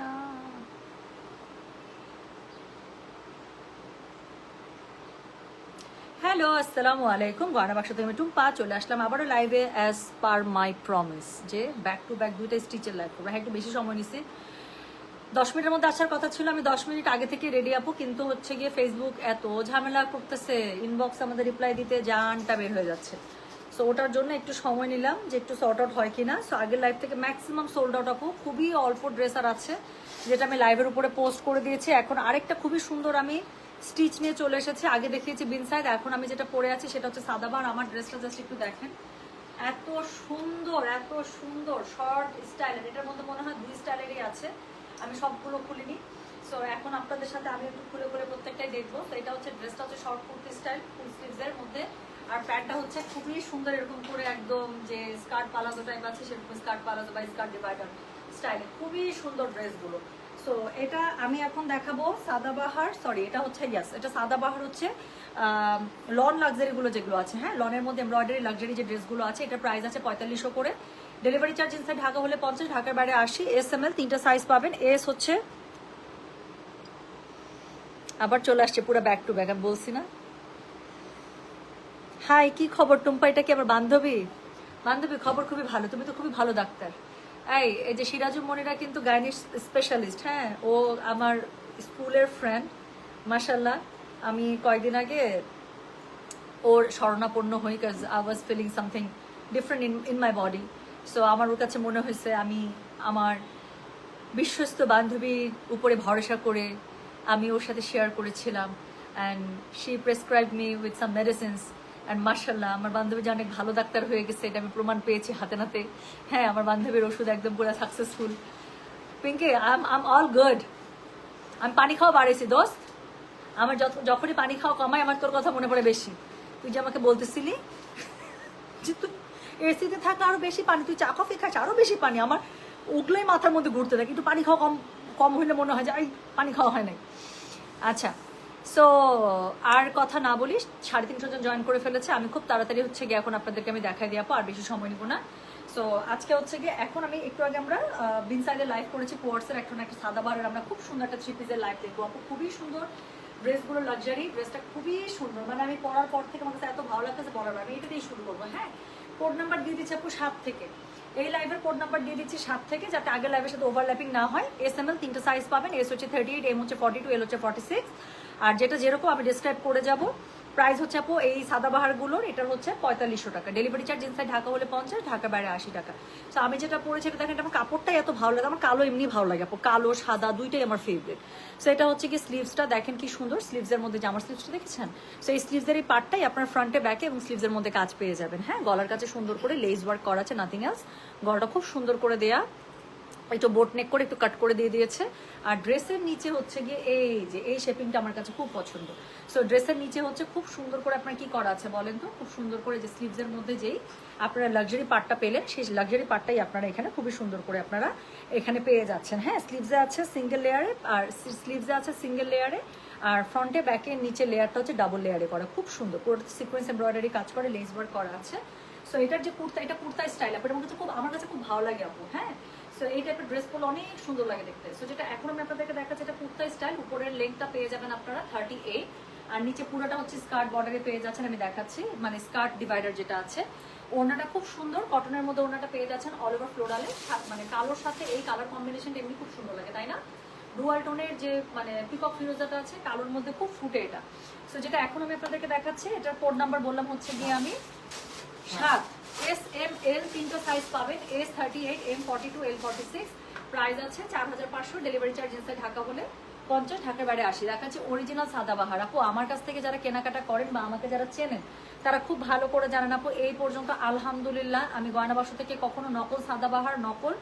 না হ্যালো আসসালামু আলাইকুম। গয়না বাক্স থেকে টুম্পা, চলে আসলাম আবারও লাইভে অ্যাজ পার মাই প্রমিস যে ব্যাক টু ব্যাক দুইটা স্টিচের লাইভ করব। হ্যাঁ একটু বেশি সময় নিছি। দশ মিনিটের মধ্যে আসার কথা ছিল, আমি দশ মিনিট আগে থেকে রেডি আপু, কিন্তু হচ্ছে গিয়ে ফেসবুক এত ঝামেলা করতেছে ইনবক্স আমাদের রিপ্লাই দিতে জানটা বের হয়ে যাচ্ছে। সো ওটার জন্য একটু সময় নিলাম যে একটু সর্ট আউট হয় কিনা। সো আগের লাইভ থেকে ম্যাক্সিমাম সোল্ড আউট আপু, খুবই অল্প ড্রেসার আছে, যেটা আমি লাইভের উপরে পোস্ট করে দিয়েছি। এখন আরেকটা খুবই সুন্দর আমি স্টিচ নিয়ে চলে এসেছি। আগে দেখিয়েছি বিনসাইড এখন আমি যেটা পরে আছি সেটা হচ্ছে সাদাবার আমার ড্রেসটা জাস্ট একটু দেখেন। এত সুন্দর এত সুন্দর শর্ট স্টাইলের এটার মধ্যে মনে হয় দুই স্টাইলেরই আছে। আমি সবগুলো খুলিনি। সো এখন আপনাদের সাথে আমি একটু খুলে খুলে প্রত্যেকটাই দেখব। তো এটা হচ্ছে ড্রেসটা হচ্ছে শর্ট কুর্তি স্টাইল ফুল স্লিভসের মধ্যে। আর প্যান্টটা হচ্ছে খুবই সুন্দর এরকম করে একদম যে স্কার্ট পালাজো টাইপ আছে, সেরকম স্কার্ট পালাজো বা স্কার্ট ডিভাইডার স্টাইলে খুবই সুন্দর ড্রেসগুলো। সো এটা আমি এখন দেখাবো সাদাবাহার সরি এটা হচ্ছে ইয়াস এটা সাদাবাহার হচ্ছে লন লাক্সারিগুলো যেগুলো আছে হ্যাঁ? লনের মধ্যে এমব্রয়ডারি লাক্সারি যে ড্রেসগুলো আছে, এটা প্রাইস আছে পঁয়তাল্লিশশো করে। ডেলিভারি চার্জ ইনসাইড ঢাকা হলে পঞ্চাশ, ঢাকার বাইরে আশি। এস এম এল তিনটা সাইজ পাবেন। এস হচ্ছে, আবার চলে আসছে পুরো ব্যাক টু ব্যাক আমি বলছি না। হাই, কি খবর? টুম্পা, এটা কি আমার বান্ধবী? বান্ধবী, খবর খুবই ভালো। তুমি তো খুবই ভালো ডাক্তার। এই এই যে সিরাজু মনিরা কিন্তু গাইনি স্পেশালিস্ট হ্যাঁ? ও আমার স্কুলের ফ্রেন্ড মাসাল্লাহ আমি কয়েকদিন আগে ওর শরণাপন্ন হই কাজ I was feeling something different in in my body so আমার ওর কাছে মনে হয়েছে, আমি আমার বিশ্বস্ত বান্ধবীর উপরে ভরসা করে আমি ওর সাথে শেয়ার করেছিলাম। And she prescribe me with some medicines and মার্শাল্লাহ আমার বান্ধবী যে অনেক ভালো ডাক্তার হয়ে গেছে, এটা আমি প্রমাণ পেয়েছি হাতে নাতে। হ্যাঁ আমার বান্ধবীর ওষুধ একদম পুরো সাকসেসফুল পিঙ্কে আম আম অল গুড আমি পানি খাওয়া বাড়িয়েছি দোস্ত। আমার যত, যখনই পানি খাওয়া কমায়, আমার তোর কথা মনে পড়ে বেশি। তুই যে আমাকে বলতেছিলি যে তুই এসিতে থাকলে আরও বেশি পানি, তুই চা, কফি খাস আরও বেশি পানি। আমার ওগুলোই মাথার মধ্যে ঘুরতে থাকে, কিন্তু পানি খাওয়া কম কম হইলে মনে হয় যে পানি খাওয়া হয় নাই। আচ্ছা সো আর কথা না বলিস, সাড়ে তিনশো জন জয়েন করে ফেলেছে। আমি খুব তাড়াতাড়ি হচ্ছে গিয়ে এখন আপনাদেরকে আমি দেখাই দিয়ে আর বেশি সময় নিব না। সো আজকে হচ্ছে গিয়ে এখন আমি একটু আগে আমরা বিন সাইডে লাইভ করেছি কোয়ার্সের এখন একটা সাদা বারের আমরা খুব সুন্দর একটা থ্রি পিসের লাইভ দেখব। আপু, খুবই সুন্দর ড্রেসগুলো লাক্সারি ড্রেসটা খুবই সুন্দর। মানে আমি পরার পর থেকে আমার কাছে এত ভালো লাগতেছে পরার আমি এটা দিয়েই শুরু করব হ্যাঁ? কোড নাম্বার দিয়ে দিচ্ছি আপু সাত থেকে। এই লাইভের কোড নাম্বার দিয়ে দিচ্ছি সাত থেকে, যাতে আগের লাইভের সাথে ওভারল্যাপিং না হয়। এস এম এল তিনটা সাইজ পাবেন। এস হচ্ছে থার্টি এইট এম হচ্ছে ফর্টি টু এল হচ্ছে ফর্টি সিক্স আর যেটা যেরকম আমি ডিসক্রাইব করে যাব প্রাইস হচ্ছে আপু এই সাদাবাহারগুলোর এটা হচ্ছে পঁয়তাল্লিশশো টাকা। ডেলিভারি চার্জ ইনসাইড ঢাকা হলে পঞ্চাশ, ঢাকা বাইরে আশি টাকা। তো আমি যেটা পরেছি, এটা দেখেন আমার কাপড়টাই এত ভালো লাগে, আমার কালো এমনি ভালো লাগে আপু। কালো, সাদা, দুইটাই আমার ফেভারিট সো এটা হচ্ছে কি স্লিভসটা দেখেন কি সুন্দর স্লিভসের মধ্যে জামার স্লিভসটা দেখেছেন? সো এই স্লিভসের এই পার্টটাই আপনার ফ্রন্টে ব্যাকে এবং স্লিভসের মধ্যে কাজ পেয়ে যাবেন। হ্যাঁ গলার কাছে সুন্দর করে লেস ওয়ার্ক করা আছে নাথিং এলস গলাটা খুব সুন্দর করে দেয়া। একটু বোট নেক করে একটু কাট করে দিয়ে দিয়েছে। আর ড্রেসের নিচে হচ্ছে গিয়ে এই যে, এই শেপিংটা আমার কাছে খুব পছন্দ। সো ড্রেসের নিচে হচ্ছে খুব সুন্দর করে আপনার কি করা আছে বলেন তো? খুব সুন্দর করে যে স্লিভসের মধ্যে যেই আপনারা লাক্সারি পার্টটা পেলেন, সেই লাক্সারি পার্টটাই আপনারা এখানে খুবই সুন্দর করে আপনারা এখানে পেয়ে যাচ্ছেন। হ্যাঁ স্লিভসে আছে সিঙ্গেল লেয়ারে আর স্লিভসে আছে সিঙ্গেল লেয়ারে আর ফ্রন্টে ব্যাকের নিচে লেয়ারটা হচ্ছে ডাবল লেয়ারে করা। খুব সুন্দর। পুরো সিকোয়েন্স এমব্রয়ডারি কাজ করে লেস ওয়ার্ক করা আছে। সো এটার যে কুর্তা, এটা কুর্তা স্টাইল আপনার আমার কাছে খুব, আমার কাছে খুব ভালো লাগে আপু হ্যাঁ? সো এই টাইপের ড্রেস পরলে অনেক সুন্দর লাগে দেখতে। সো যেটা এখন আমি আপনাদেরকে দেখাচ্ছি, এটা কুর্তা স্টাইল উপরের লেংথটা পেয়ে যাবেন আপনারা থার্টি এইট আর নিচে পুরোটা হচ্ছে স্কার্ট বর্ডারে পেয়ে যাচ্ছেন, আমি দেখাচ্ছি মানে স্কার্ট ডিভাইডার যেটা আছে। ওনাটা খুব সুন্দর কটনের মধ্যে ওনাটা পেয়ে যাচ্ছেন অল ওভার ফ্লোরালে মানে কালোর সাথে এই কালার কম্বিনেশনটা এমনি খুব সুন্দর লাগে, তাই না? ডুয়াল টোনের যে মানে পিকক ফিরোজাটা আছে, কালোর মধ্যে খুব ফুটে এটা। সো যেটা এখন আমি আপনাদেরকে দেখাচ্ছি, এটার কোড নাম্বার বললাম হচ্ছে গিয়ে আমি সাত। এস এম এল তিনটা সাইজ পাবেন S thirty eight M forty two L forty six price আছে চার হাজার পাঁচশো ডেলিভারি চার্জ ইনসাইড ঢাকা বলে পঞ্চাশ, ঢাকার বাইরে আসি দেখাচ্ছে অরিজিনাল সাদাবাহার আপু, আমার কাছ থেকে যারা কেনাকাটা করেন বা আমাকে যারা চেনেন, তারা খুব ভালো করে জানেন আপু, এই পর্যন্ত আলহামদুলিল্লাহ, আমি গয়নাবাসা থেকে কখনো নকল সাদাবাহার নকল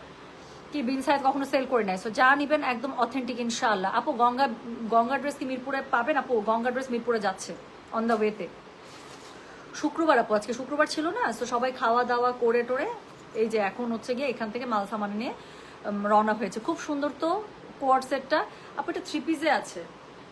কি বিন সাইজ কখনো সেল করে নাই। সো যা নিবেন একদম অথেন্টিক ইনশাআল্লাহ। আপু, গঙ্গা গঙ্গা ড্রেস কি মিরপুরে পাবেন? আপু, গঙ্গা ড্রেস মিরপুরে যাচ্ছে অন দ্য ওয়েতে শুক্রবার আপু আজকে শুক্রবার ছিল না তো সবাই খাওয়া দাওয়া করে টোরে এই যে এখন হচ্ছে গিয়ে এখান থেকে মাল সামান নিয়ে রওনা হয়েছে। খুব সুন্দর তো কোয়ার সেটটা। আপু এটা থ্রি পিসে আছে।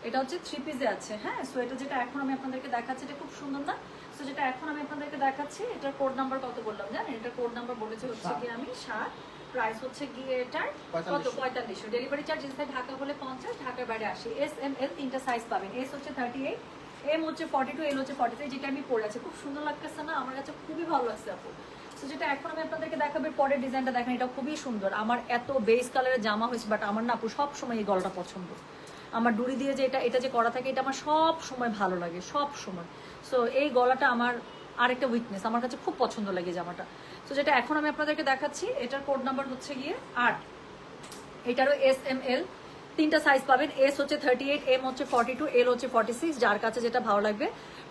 এটা হচ্ছে থ্রি পিসে আছে হ্যাঁ? সো এটা যেটা এখন আমি আপনাদেরকে দেখাচ্ছি এটা খুব সুন্দর না? সো যেটা এখন আমি আপনাদেরকে দেখাচ্ছি এটার কোড নাম্বার কত বললাম জানেন? এটা কোড নাম্বার বলেছে হচ্ছে। কি আমি সাত। প্রাইস হচ্ছে গিয়ে এটার কত। পঁয়তাল্লিশশো ডেলিভারি চার্জ ইনসাইড ঢাকা হলে পঞ্চাশ ঢাকার বাইরে আসি এস এম এল তিনটা সাইজ পাবেন। এস হচ্ছে থার্টি এইট এম হচ্ছে ফর্টি টু এল হচ্ছে ফর্টি থ্রি যেটা আমি পরে আছি। খুব সুন্দর লাগতেছে না? আমার কাছে খুবই ভালো লাগছে আপু। তো যেটা এখন আমি আপনাদেরকে দেখাবো পরের ডিজাইনটা দেখেন এটা খুবই সুন্দর। আমার এত বেস কালারের জামা হয়েছে বাট আমার না আপু সব সময় এই গলাটা পছন্দ। আমার ডুরি দিয়ে যে এটা এটা যে করা থাকে, এটা আমার সব সময় ভালো লাগে সব সময় সো এই গলাটা আমার আরেকটা উইকনেস আমার কাছে খুব পছন্দ লাগে জামাটা। তো যেটা এখন আমি আপনাদেরকে দেখাচ্ছি, এটার কোড নাম্বার হচ্ছে গিয়ে আট। এটারও এস এম এল তিনটা সাইজ পাবেন এস হচ্ছে থার্টি এইট এম হচ্ছে ফর্টি টু এল হচ্ছে ফর্টি সিক্স যার কাছে যেটা ভালো লাগবে।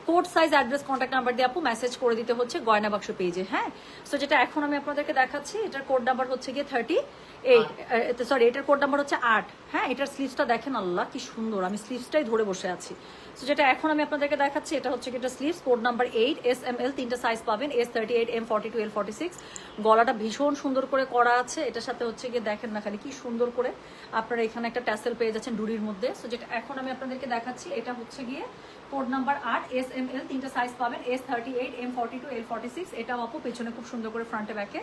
Code size address contact number দিয়ে আপু মেসেজ করে দিতে হচ্ছে গয়না বাক্স পেজে হ্যাঁ? সো যেটা এখন আমি আপনাদেরকে দেখাচ্ছি এটার কোড নাম্বার হচ্ছে গিয়ে থার্টি এইট সরি এটার কোড নাম্বার হচ্ছে আট। হ্যাঁ এটার স্লিভসটা দেখেন আল্লাহ, কি সুন্দর। আমি স্লিভসটাই ধরে বসে আছি। সো যেটা এখন আমি আপনাদেরকে দেখাচ্ছি, এটা হচ্ছে কি এটা sleeves code number eight S M L তিনটা সাইজ পাবেন S thirty eight M forty two L forty six গলাটা ভীষণ সুন্দর করে করা আছে। এটার সাথে হচ্ছে গিয়ে দেখেন না খালি কি সুন্দর করে আপনারা এখানে একটা ট্যাসেল পেয়ে যাচ্ছেন ডুরির মধ্যে। সো যেটা এখন আমি আপনাদেরকে দেখাচ্ছি, এটা হচ্ছে গিয়ে কোড নাম্বার আট এস এম এল তিনটা সাইজ পাবেন S thirty eight M forty two L forty six এটা অপো পেছনে খুব সুন্দর করে ফ্রন্টে ব্যাকে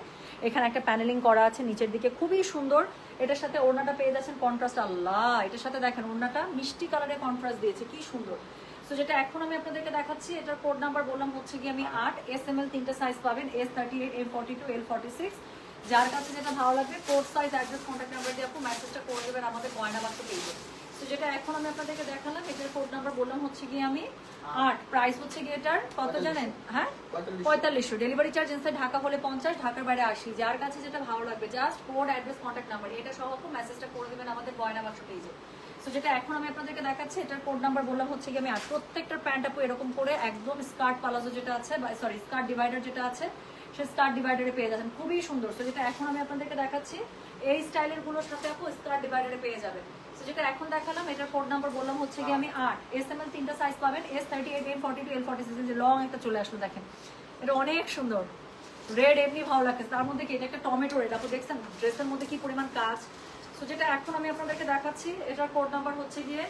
এখানে একটা প্যানেলিং করা আছে, নিচের দিকে। খুবই সুন্দর। এটার সাথে ওড়নাটা পেয়ে যাচ্ছেন কন্ট্রাস্ট আল্লাহ এটার সাথে দেখেন ওনাটা মিষ্টি কালারে কনফারেন্স দিয়েছে, কি সুন্দর। তো যেটা এখন আমি আপনাদেরকে দেখাচ্ছি, এটার কোড নাম্বার বললাম হচ্ছে কি আমি আট এস এম এল তিনটা সাইজ পাবেন S thirty eight M forty two L forty six যার কাছে যেটা ভালো লাগবে code size address contact number দিয়ে আপনি মেসেজটা করে দেবেন আমাদের গয়না বাক্স পেজে তো যেটা এখন আমি আপনাদেরকে দেখালাম এটার কোড নাম্বার বললাম হচ্ছে কি আমি আট। প্রাইস হচ্ছে কি এটার কত জানেন? হ্যাঁ? পঁয়তাল্লিশশো। ডেলিভারি চার্জ ইনসাইড ঢাকা হলে পঞ্চাশ ঢাকার বাইরে আশি। যার কাছে যেটা ভালো লাগবে just code address contact number এটা সহ মেসেজটা করে দেবেন আমাদের গয়না বাক্স পেজে তো যেটা এখন আমি আপনাদেরকে দেখাচ্ছি এটার কোড নাম্বার বললাম হচ্ছে কি আমি প্রত্যেকটা প্যান্ট আপু এরকম করে একদম স্কার্ট পালাজো যেটা আছে সরি স্কার্ট ডিভাইডার যেটা আছে সে স্টার ডিভাইডারে পেয়ে যাবেন খুবই সুন্দর। সো যেটা এখন আমি আপনাদেরকে দেখাচ্ছি, এই স্টাইলেরগুলোর সাথে আপু স্টার ডিভাইডারে পেয়ে যাবেন। তো যেটা এখন দেখালাম, এটার কোড নাম্বার বললাম হচ্ছে কি আমি আট। এস এম এল তিনটা সাইজ পাবেন S thirty eight M forty two L forty six যে লং একটা চলে আসলো, দেখেন। এটা অনেক সুন্দর। রেড এমনি ভালো লাগছে তার মধ্যে কি, এটা একটা টমেটো রেড আপনি দেখছেন ড্রেসের মধ্যে কি পরিমাণ কাজ? তো যেটা এখন আমি আপনাদেরকে দেখাচ্ছি এটার কোড নাম্বার হচ্ছে গিয়ে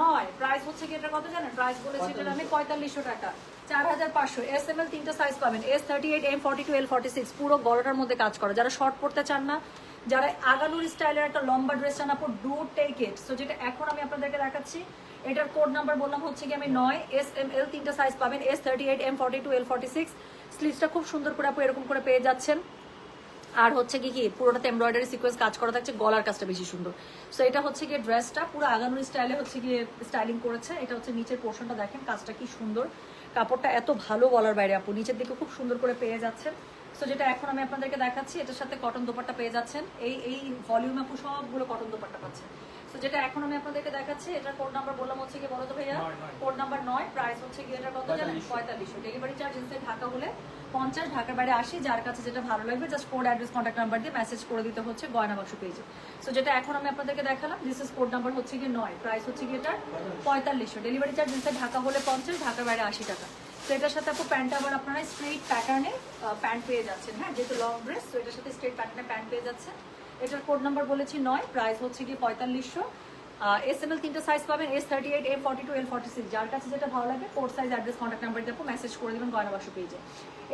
নয়। প্রাইস হচ্ছে কি এটা কত জানেন? প্রাইস বলেছি এটার আমি পঁয়তাল্লিশশো টাকা। চার হাজার পাঁচশো। এস এম এল তিনটা সাইজ পাবেন। S thirty eight M forty two L forty six পুরো গলাটার মধ্যে কাজ করে। যারা শর্ট পড়তে চান না যারা আগানুর স্টাইলের একটা লম্বা ড্রেস চান আপু ডু টেক ইট সো যেটা এখন আমি আপনাদেরকে দেখাচ্ছি এটার কোড নাম্বার বললাম হচ্ছে কি আমি নয়। এস এম এল তিনটা সাইজ পাবেন। S thirty eight M forty two L forty six স্লিভসটা খুব সুন্দর করে আপু এরকম করে পেয়ে যাচ্ছেন। আর হচ্ছে কি কি, পুরোটাতে এমব্রয়ডারি সিকোয়েন্স কাজ করা থাকছে, গলার কাজটা বেশি সুন্দর। সো এটা হচ্ছে গিয়ে ড্রেসটা পুরো আগানোর স্টাইলে হচ্ছে গিয়ে স্টাইলিং করেছে। এটা হচ্ছে নিচের পোর্শনটা দেখেন, কাজটা কি সুন্দর। কাপড়টা এত ভালো গলার বাইরে, আপু, নিচের দিকে খুব সুন্দর করে পেয়ে যাচ্ছেন। সো যেটা এখন আমি আপনাদেরকে দেখাচ্ছি, এটার সাথে কটন দোপাট্টা পেয়ে যাচ্ছেন। এই এই ভলিউম আপু সবগুলো কটন দোপারটা পাচ্ছেন। তো যেটা এখন আমি আপনাদেরকে দেখাচ্ছি এটার কোড নাম্বার বললাম হচ্ছে কি বলো তো ভাইয়া। কোড নাম্বার নয় প্রাইস হচ্ছে গিয়ে এটা কত জানেন? পঁয়তাল্লিশশো। ডেলিভারি চার্জ ইনসাইড ঢাকা হলে পঞ্চাশ ঢাকার বাইরে আসি যার কাছে যেটা ভালো লাগবে just code address contact number দিয়ে মেসেজ করে দিতে হচ্ছে গয়না বাক্স পেজে সো যেটা এখন আমি আপনাদেরকে দেখালাম দিস ইস কোড নাম্বার হচ্ছে গিয়ে নয় প্রাইস হচ্ছে গিয়ে এটা পঁয়তাল্লিশশো। ডেলিভারি চার্জ ইনসাইড ঢাকা হলে পঞ্চাশ ঢাকার বাইরে আশি টাকা। তো এটার সাথে আপু প্যান্টটা আবার আপনারা স্ট্রেট প্যাটার্নে প্যান্ট পেয়ে যাচ্ছেন। হ্যাঁ যেহেতু লং ড্রেস তো এটার সাথে স্ট্রেট প্যাটার্নে প্যান্ট পেয়ে যাচ্ছেন। এটার কোড নাম্বার বলেছি নয় প্রাইস হচ্ছে গিয়ে পঁয়তাল্লিশশো। এস এম এল তিনটা সাইজ পাবেন S thirty eight M forty two L forty six যার কাছে যেটা ভালো লাগে code size address contact number দিয়ে মেসেজ করে দেবেন গয়না বাক্স পেজে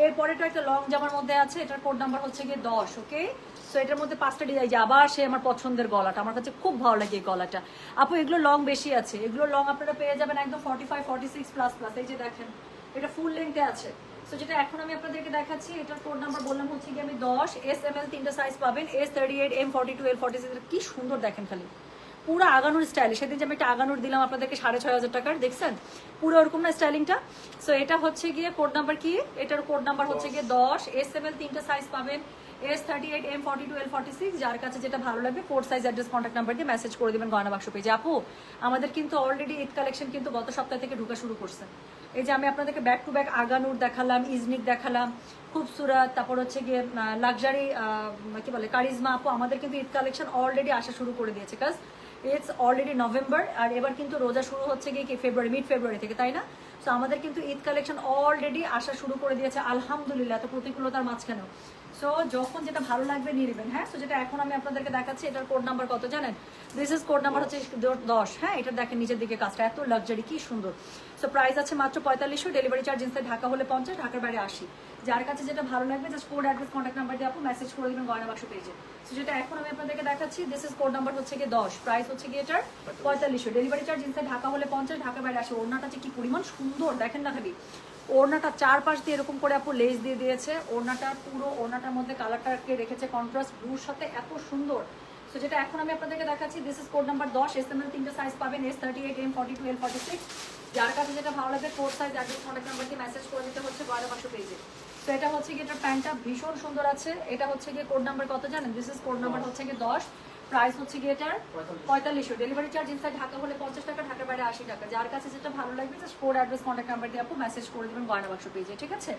এরপরেটা একটা লং জামার মধ্যে আছে, এটার কোড নাম্বার হচ্ছে গিয়ে দশ ওকে সো এটার মধ্যে পাঁচটা ডিজাইন আবার সে আমার পছন্দের গলাটা, আমার কাছে খুব ভালো লাগে এই গলাটা। আপু, এগুলো লং বেশি আছে, এগুলো লং আপনারা পেয়ে যাবেন একদম forty five forty six plus plus এই যে দেখেন, এটা ফুল লেন্থে আছে। সো যেটা এখন আমি আপনাদেরকে দেখাচ্ছি, এটার কোড নাম্বার বললাম হচ্ছে কি আমি দশ এস এম এল তিনটা সাইজ পাবেন S thirty eight M forty two L forty six কি সুন্দর দেখেন খালি। পুরো আগানোর স্টাইল সেদিন যে আমি একটা আগানোর দিলাম আপনাদেরকে সাড়ে ছয় হাজার টাকার, দেখছেন? পুরো ওরকম না স্টাইলিংটা সো এটা হচ্ছে গিয়ে কোড নাম্বার কি? এটার কোড নাম্বার হচ্ছে গিয়ে দশ এস এম এল তিনটা সাইজ পাবেন S thirty eight M forty two L forty six যার কাছে যেটা ভালো লাগবে code size address contact number দিয়ে মেসেজ করে দেবেন গয়না বাক্স পেজে আপু, আমাদের কিন্তু অলরেডি ঈদ কালেকশন কিন্তু গত সপ্তাহ থেকে ঢুকা শুরু করছে। এই যে আমি আপনাদেরকে ব্যাক টু ব্যাক আগানুর দেখালাম, ইজনিক দেখালাম, খুবসুরত, তারপর হচ্ছে গিয়ে লাক্সারি কি বলে, কারিজমা আপু, আমাদের কিন্তু ঈদ কালেকশন অলরেডি আসা শুরু করে দিয়েছে কাজ ইটস অলরেডি নভেম্বর আর এবার কিন্তু রোজা শুরু হচ্ছে গিয়ে কি ফেব্রুয়ারি মিড ফেব্রুয়ারি থেকে, তাই না? সো আমাদের কিন্তু ঈদ কালেকশন অলরেডি আসা শুরু করে দিয়েছে, আলহামদুলিল্লাহ, এত প্রতিকূলতার মাঝখানেও। সো যখন যেটা ভালো লাগবে নিয়ে নেবেন হ্যাঁ? সো যেটা এখন আমি আপনাদেরকে দেখাচ্ছি এটার কোড নাম্বার কত জানেন? দিস ইজ কোড নাম্বার হচ্ছে দশ হ্যাঁ? এটা দেখেন নিচের দিকে কাজটা এত লাক্সারি কি সুন্দর। সো প্রাইস আছে মাত্র পঁয়তাল্লিশশো ডেলিভারি চার্জ ইনসাইড ঢাকা হলে পঞ্চাশ ঢাকার বাইরে আসি যার কাছে যেটা ভালো লাগবে just code address contact number দিয়ে আপনি মেসেজ করে দেবেন গয়না বাক্স পেজে সো যেটা এখন আমি আপনাদেরকে দেখাচ্ছি দিস ইজ কোড নাম্বার হচ্ছে গিয়ে দশ প্রাইস হচ্ছে গিয়ে এটার পঁয়তাল্লিশশো। ডেলিভারি চার্জ ইনসাইড ঢাকা হলে পঞ্চাশ ঢাকার বাইরে আসে ওড়নাটা যে কি পরিমাণ সুন্দর দেখেন না খালি। ওড়নাটা চারপাশ দিয়ে এরকম করে আপু লেস দিয়ে দিয়েছে। ওড়নাটা পুরো ওড়নাটার মধ্যে কালারটাকে রেখেছে কন্ট্রাস্ট ব্লুর সাথে এত সুন্দর। সো যেটা এখন আমি আপনাদেরকে দেখাচ্ছি দিস ইজ কোড নাম্বার দশ এস এম এল তিনটে সাইজ পাবেন S thirty eight M forty two L forty six যার কাছে যেটা ভালো লাগে code size address contact number দিয়ে মেসেজ করে দিতে হচ্ছে বারো পাঁচশো পেজে তো এটা হচ্ছে গিয়ে এটার প্যান্টটা ভীষণ সুন্দর আছে। এটা হচ্ছে গিয়ে কোড নাম্বার কত জানেন? দিস ইজ কোড নাম্বার হচ্ছে গিয়ে দশ। প্রাইস হচ্ছে গিয়ে এটার পঁয়তাল্লিশশো। ডেলিভারি চার্জ ইনসাইড ঢাকা হলে পঞ্চাশ টাকা ঢাকার বাইরে আশি টাকা। যার কাছে যেটা ভালো লাগবে just code address contact number দিয়ে আপু মেসেজ করে দেবেন গয়না বাক্স পেজে ঠিক আছে?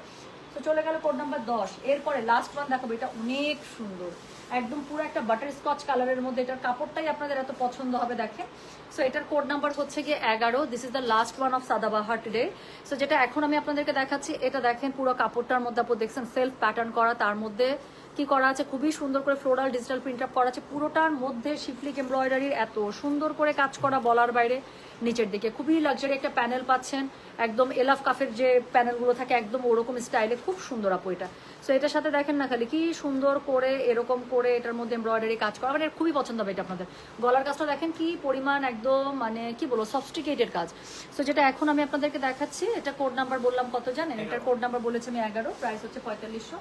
তো চলে গেল কোড নাম্বার দশ। এরপরে লাস্ট ওয়ান দেখো এটা অনেক সুন্দর। একদম পুরো একটা বাটার স্কচ কালারের মধ্যে এটার কাপড়টাই আপনাদের এত পছন্দ হবে দেখেন সো এটার কোড নাম্বার হচ্ছে গিয়ে এগারো। This is the last one of Sadabahar today so যেটা এখন আমি আপনাদেরকে দেখাচ্ছি এটা দেখেন পুরো কাপড়টার মধ্যে আপনি দেখছেন সেলফ প্যাটার্ন করা তার মধ্যে কি করা আছে? খুবই সুন্দর করে ফ্লোরাল ডিজিটাল প্রিন্ট আপ করা আছে। পুরোটার মধ্যে শিফলিক এমব্রয়ডারির এত সুন্দর করে কাজ করা বলার বাইরে নিচের দিকে। খুবই লাক্সারি একটা প্যানেল পাচ্ছেন। একদম এলাফ কাফের যে প্যানেলগুলো থাকে, একদম ওরকম স্টাইলে খুব সুন্দর আপু এটা। সো এটার সাথে দেখেন না খালি, কি সুন্দর করে, এরকম করে এটার মধ্যে এমব্রয়ডারি কাজ করা। মানে খুবই পছন্দ হবে এটা আপনাদের। গলার কাজটা দেখেন কি পরিমাণ একদম মানে কি বলব সফস্টিকেটেড কাজ। সো যেটা এখন আমি আপনাদেরকে দেখাচ্ছি, এটা কোড নাম্বার বললাম কত জানেন? এটার কোড নাম্বার বলেছি আমি এগারো প্রাইস হচ্ছে পঁয়তাল্লিশশো।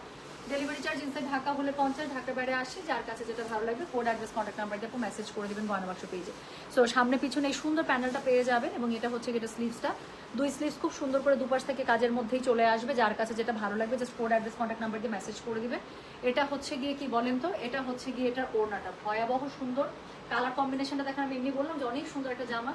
ডেলিভারি চার্জ ইনসাইড ঢাকা হলে পঞ্চাশ ঢাকার বাইরে আসে, যার কাছে যেটা ভালো লাগবে কোড অ্যাড্রেস কন্ট্যাক্ট নাম্বার দিয়ে মেসেজ করে দেবেন গয়না বাক্স পেজে সো সামনে পিছনে এই সুন্দর প্যানেলটা পেয়ে যাবেন এবং এটা হচ্ছে এটা স্লিভসটা দুই স্লিভস খুব সুন্দর করে দুপাশ থেকে কাজের মধ্যেই চলে আসবে, যার কাছে যেটা ভালো লাগবে just code address contact number দিয়ে মেসেজ করে দিবেন। এটা হচ্ছে গিয়ে কি বলেন তো? এটা হচ্ছে গিয়ে এটার ওড়নাটা। ভয়াবহ সুন্দর। কালার কম্বিনেশনটা দেখেন আমি এমনি বললাম যে অনেক সুন্দর একটা জামা।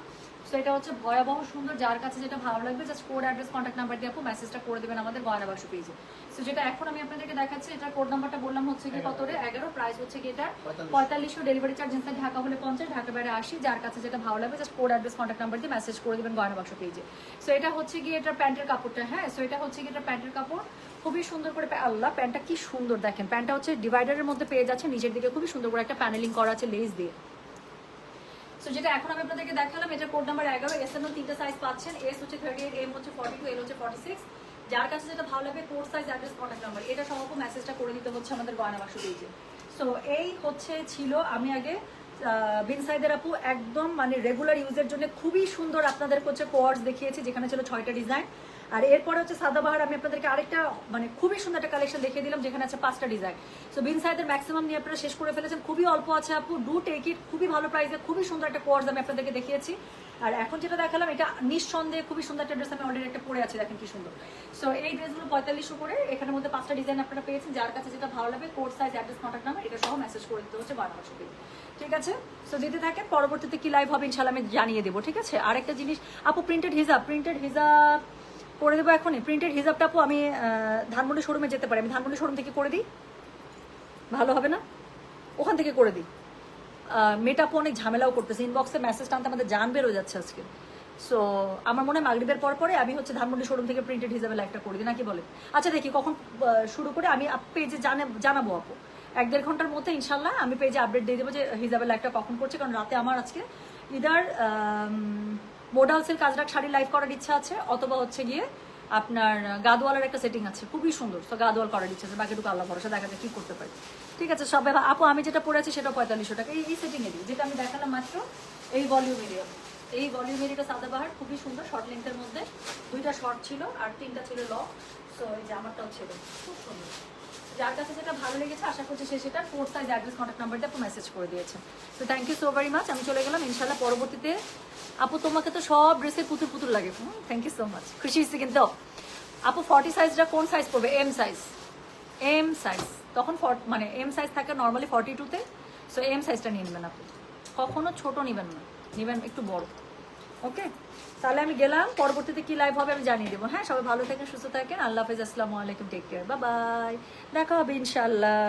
সো এটা হচ্ছে ভয়াবহ সুন্দর যার কাছে যেটা ভালো লাগবে just code address contact number দিয়ে আপু মেসেজটা করে দেবেন আমাদের গয়না বাক্স পেজে সো যেটা এখন আমি আপনাদেরকে দেখাচ্ছি এটার কোড নাম্বারটা বললাম হচ্ছে কি কত রে? এগারো প্রাইস হচ্ছে কি এটা পঁয়তাল্লিশশো ডেলিভারি চার্জ ইনসাইড ঢাকা হলে পঞ্চাশ ঢাকা বাইরে আসি যার কাছে যেটা ভালো লাগবে just code address contact number দিয়ে মেসেজ করে দেবেন গয়না বাক্স পেজে সো এটা হচ্ছে কি এটা প্যান্টের কাপড়টা হ্যাঁ? সো এটা হচ্ছে কি এটা প্যান্টের কাপড়। খুবই সুন্দর করে আল্লাহ প্যান্টটা কি সুন্দর দেখেন। প্যান্টটা হচ্ছে ডিভাইডারের মধ্যে পেয়ে যাচ্ছে নিচের দিকে খুবই সুন্দর করে একটা প্যানেলিং করা আছে লেস দিয়ে। সো যেটা এখন আমি আপনাদেরকে দেখালাম, এটা কোড নাম্বার এগারো এস এম তিনটা সাইজ পাচ্ছেন। এস হচ্ছে থার্টি এইট এম হচ্ছে ফর্টি টু এল হচ্ছে ফর্টি সিক্স যার কাছে যেটা ভালো লাগবে code size address contact number এটা সহ মেসেজটা করে দিতে হচ্ছে আমাদের গয়না বাক্স পেজে সো এই হচ্ছে ছিল আমি আগে বিন সাইদের আপু, একদম মানে রেগুলার ইউজের জন্য খুবই সুন্দর আপনাদের হচ্ছে কোয়ার্স দেখিয়েছি, যেখানে ছিল ছয়টা ডিজাইন আর এরপরে হচ্ছে সাদাবাহার আমি আপনাদেরকে আরেকটা মানে খুবই সুন্দর একটা কালেকশন দেখিয়ে দিলাম, যেখানে আছে পাঁচটা ডিজাইন সো বিন সাইদের ম্যাক্সিমাম নিয়ে আপনারা শেষ করে ফেলেছেন। খুবই অল্প আছে আপু ডু টেক ইট খুবই ভালো প্রাইসে খুবই সুন্দর একটা কোয়ার্স আমি আপনাদেরকে দেখিয়েছি। আর এখন যেটা দেখালাম, এটা নিঃসন্দেহে খুবই সুন্দর একটা ড্রেস আমি অলরেডি একটা পরে আছি, দেখেন কি সুন্দর। সো এই ড্রেসগুলো পঁয়তাল্লিশশো করে এখানের মধ্যে পাঁচটা ডিজাইন আপনারা পেয়েছেন, যার কাছে যেটা ভালো লাগবে code size address contact number এটা সহ মেসেজ করে দিতে হচ্ছে বারো মাসে ঠিক আছে? সো দিতে থাকেন, পরবর্তীতে কি লাইভ হবে ইনশাল্লাহ আমি জানিয়ে দেবো, ঠিক আছে? আরেকটা জিনিস, আপু প্রিন্টেড হিজাব প্রিন্টেড হিজাব করে দেবো এখনই। প্রিন্টেড হিজাবটা আপু, আমি ধানমন্ডি শোরুমে যেতে পারি। আমি ধানমন্ডি শোরুম থেকে করে দিই। ভালো হবে না? ওখান থেকে করে দিই। মেয়েটা অনেক ঝামেলাও করতেছে। ইনবক্সে মেসেজ টানতে আমাদের জান বেরো যাচ্ছে আজকে। সো আমার মনে হয় মাগরিবের পর পরে আমি হচ্ছে ধানমন্ডি শোরুম থেকে প্রিন্টেড হিসাবে লাইভটা করে দিই। নাকি বলে? আচ্ছা দেখি কখন শুরু করে আমি পেজে জানে জানাব আপু। এক দেড় ঘণ্টার মধ্যে ইনশাল্লাহ আমি পেজে আপডেট দিয়ে দেবো যে হিসাবের লাইভটা কখন করছে, কারণ রাতে আমার আজকে ইদার মোডালসের কাজরাক শাড়ি লাইভ করার ইচ্ছা আছে, অথবা হচ্ছে গিয়ে আপনার গাদওয়ালার একটা সেটিং আছে। খুবই সুন্দর। তো গাদওয়াল করার ইচ্ছা আছে। বাকিটুকু আল্লাহ ভরসা, দেখা যায় কি করতে পারি। ঠিক আছে সবাই ভা- আপু, আমি যেটা পড়েছি সেটা পঁয়তাল্লিশশো টাকা এই এই সেটিংয়েরই যেটা আমি দেখালাম মাত্র, এই ভলিউম এরিয়া এই ভলিউম এরিয়াটা সাদাবাহার খুবই সুন্দর শর্ট লেন্থের মধ্যে। দুইটা শর্ট ছিল আর তিনটা ছিল লং সো এই জামাটাও ছিল, খুব সুন্দর। যার কাছে যেটা ভালো লেগেছে, আশা করছি সে সেটা ফোর সাইজ অ্যাড্রেস কন্ট্যাক্ট নাম্বারটা আপু মেসেজ করে দিয়েছে। তো thank you so very much আমি চলে গেলাম ইনশাল্লাহ পরবর্তীতে আপু তোমাকে তো সব ড্রেসে পুতুল পুতুল লাগে। থ্যাংক ইউ সো মাচ খুশি হয়েছি কিন্তু। আপু ফর্টি সাইজটা কোন সাইজ পড়বে এম সাইজ এম সাইজ তখন মানে এম সাইজ থাকে নর্মালি ফর্টি টুতে সো এম সাইজটা নিয়ে নেবেন আপনি। কখনো ছোট নেবেন না, নেবেন একটু বড়। ওকে তাহলে আমি গেলাম, পরবর্তীতে কি লাইভ হবে আমি জানিয়ে দেবো। হ্যাঁ সবাই ভালো থাকেন, সুস্থ থাকেন। আল্লাহ হাফেজ, আসসালামু আলাইকুম টেক কেয়ার বা বাই দেখা হবে ইনশাল্লাহ